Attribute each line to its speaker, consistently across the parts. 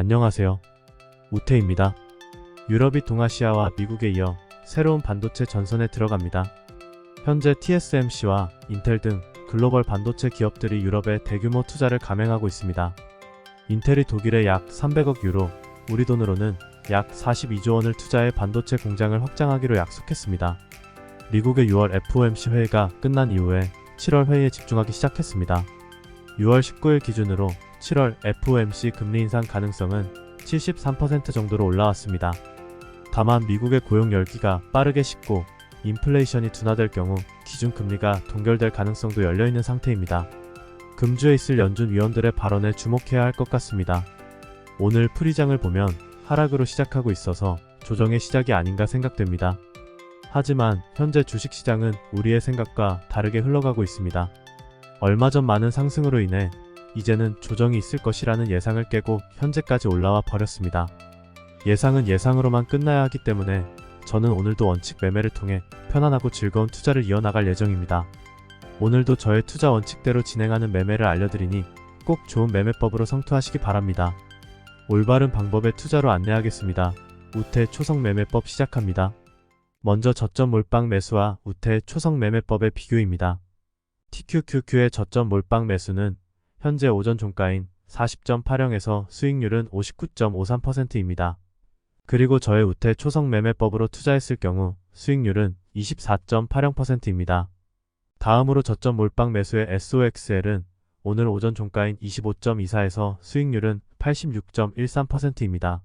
Speaker 1: 안녕하세요. 우태입니다. 유럽이 동아시아와 미국에 이어 새로운 반도체 전선에 들어갑니다. 현재 TSMC와 인텔 등 글로벌 반도체 기업들이 유럽에 대규모 투자를 감행하고 있습니다. 인텔이 독일에 약 300억 유로, 우리 돈으로는 약 42조 원을 투자해 반도체 공장을 확장하기로 약속했습니다. 미국의 6월 FOMC 회의가 끝난 이후에 7월 회의에 집중하기 시작했습니다. 6월 19일 기준으로 7월 FOMC 금리 인상 가능성은 73% 정도로 올라왔습니다. 다만 미국의 고용 열기가 빠르게 식고 인플레이션이 둔화될 경우 기준금리가 동결될 가능성도 열려있는 상태입니다. 금주에 있을 연준 위원들의 발언에 주목해야 할 것 같습니다. 오늘 풀이장을 보면 하락으로 시작하고 있어서 조정의 시작이 아닌가 생각됩니다. 하지만 현재 주식시장은 우리의 생각과 다르게 흘러가고 있습니다. 얼마 전 많은 상승으로 인해 이제는 조정이 있을 것이라는 예상을 깨고 현재까지 올라와 버렸습니다. 예상은 예상으로만 끝나야 하기 때문에 저는 오늘도 원칙 매매를 통해 편안하고 즐거운 투자를 이어나갈 예정입니다. 오늘도 저의 투자 원칙대로 진행하는 매매를 알려드리니 꼭 좋은 매매법으로 성투하시기 바랍니다. 올바른 방법의 투자로 안내하겠습니다. 우태 초성 매매법 시작합니다. 먼저 저점 몰빵 매수와 우태 초성 매매법의 비교입니다. TQQQ의 저점 몰빵 매수는 현재 오전 종가인 40.80에서 수익률은 59.53%입니다. 그리고 저의 우태 초성 매매법으로 투자했을 경우 수익률은 24.80%입니다. 다음으로 저점 몰빵 매수의 SOXL은 오늘 오전 종가인 25.24에서 수익률은 86.13%입니다.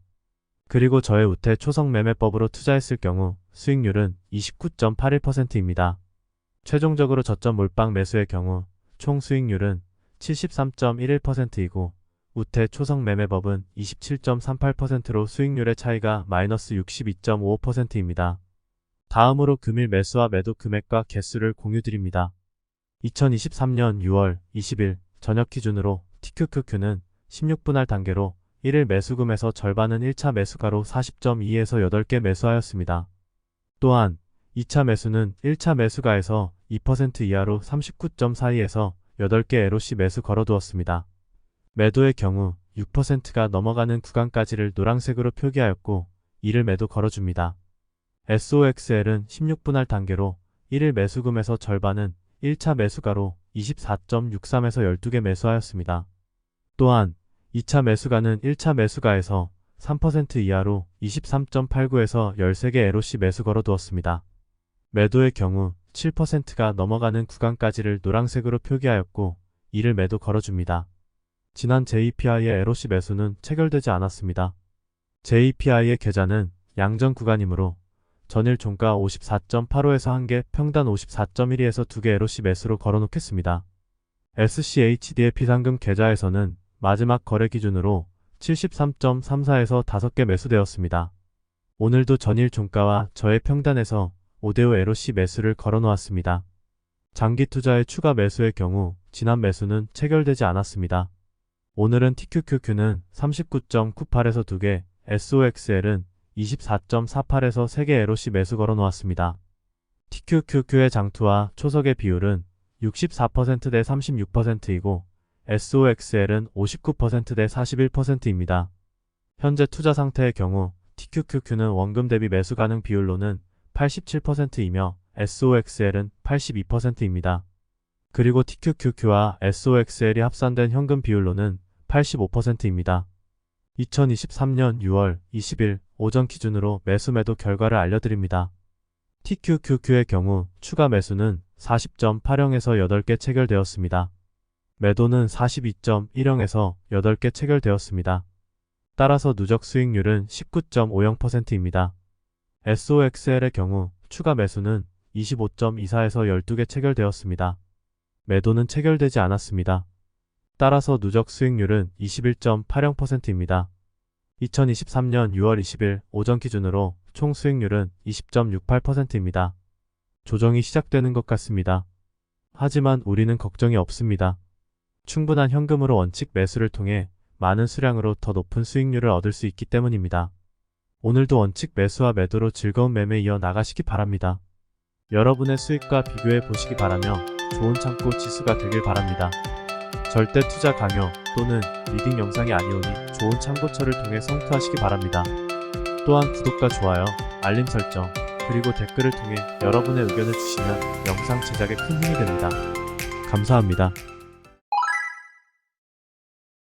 Speaker 1: 그리고 저의 우태 초성 매매법으로 투자했을 경우 수익률은 29.81%입니다. 최종적으로 저점 몰빵 매수의 경우 총 수익률은 73.11%이고 우태 초성 매매법은 27.38%로 수익률의 차이가 마이너스 62.55%입니다. 다음으로 금일 매수와 매도 금액과 개수를 공유드립니다. 2023년 6월 20일 저녁 기준으로 TQQQ는 16분할 단계로 1일 매수금에서 절반은 1차 매수가로 40.2에서 8개 매수하였습니다. 또한 2차 매수는 1차 매수가에서 2% 이하로 39.42에서 8개 LOC 매수 걸어두었습니다. 매도의 경우 6%가 넘어가는 구간까지를 노란색으로 표기하였고 이를 매도 걸어줍니다. SOXL은 16분할 단계로 1일 매수금에서 절반은 1차 매수가로 24.63에서 12개 매수하였습니다. 또한 2차 매수가는 1차 매수가에서 3% 이하로 23.89에서 13개 LOC 매수 걸어두었습니다. 매도의 경우 7%가 넘어가는 구간까지를 노란색으로 표기하였고 이를 매도 걸어줍니다. 지난 JPI의 LOC 매수는 체결되지 않았습니다. JPI의 계좌는 양전 구간이므로 전일 종가 54.85에서 1개, 평단 54.12에서 2개 LOC 매수로 걸어놓겠습니다. SCHD의 비상금 계좌에서는 마지막 거래 기준으로 73.34에서 5개 매수되었습니다. 오늘도 전일 종가와 저의 평단에서 5대5 LOC 매수를 걸어놓았습니다. 장기 투자의 추가 매수의 경우 지난 매수는 체결되지 않았습니다. 오늘은 TQQQ는 39.98에서 2개, SOXL은 24.48에서 3개 LOC 매수 걸어놓았습니다. TQQQ의 장투와 초석의 비율은 64%대 36%이고 SOXL은 59%대 41%입니다. 현재 투자 상태의 경우 TQQQ는 원금 대비 매수 가능 비율로는 87%이며 SOXL은 82%입니다. 그리고 TQQQ와 SOXL이 합산된 현금 비율로는 85%입니다. 2023년 6월 20일 오전 기준으로 매수 매도 결과를 알려드립니다. TQQQ의 경우 추가 매수는 40.80에서 8개 체결되었습니다. 매도는 42.10에서 8개 체결되었습니다. 따라서 누적 수익률은 19.50%입니다. SOXL의 경우 추가 매수는 25.24에서 12개 체결되었습니다. 매도는 체결되지 않았습니다. 따라서 누적 수익률은 21.80%입니다. 2023년 6월 20일 오전 기준으로 총 수익률은 20.68%입니다. 조정이 시작되는 것 같습니다. 하지만 우리는 걱정이 없습니다. 충분한 현금으로 원칙 매수를 통해 많은 수량으로 더 높은 수익률을 얻을 수 있기 때문입니다. 오늘도 원칙 매수와 매도로 즐거운 매매 이어 나가시기 바랍니다. 여러분의 수익과 비교해 보시기 바라며 좋은 창고 지수가 되길 바랍니다. 절대 투자 강요 또는 리딩 영상이 아니오니 좋은 참고처를 통해 성투하시기 바랍니다. 또한 구독과 좋아요, 알림 설정, 그리고 댓글을 통해 여러분의 의견을 주시면 영상 제작에 큰 힘이 됩니다. 감사합니다.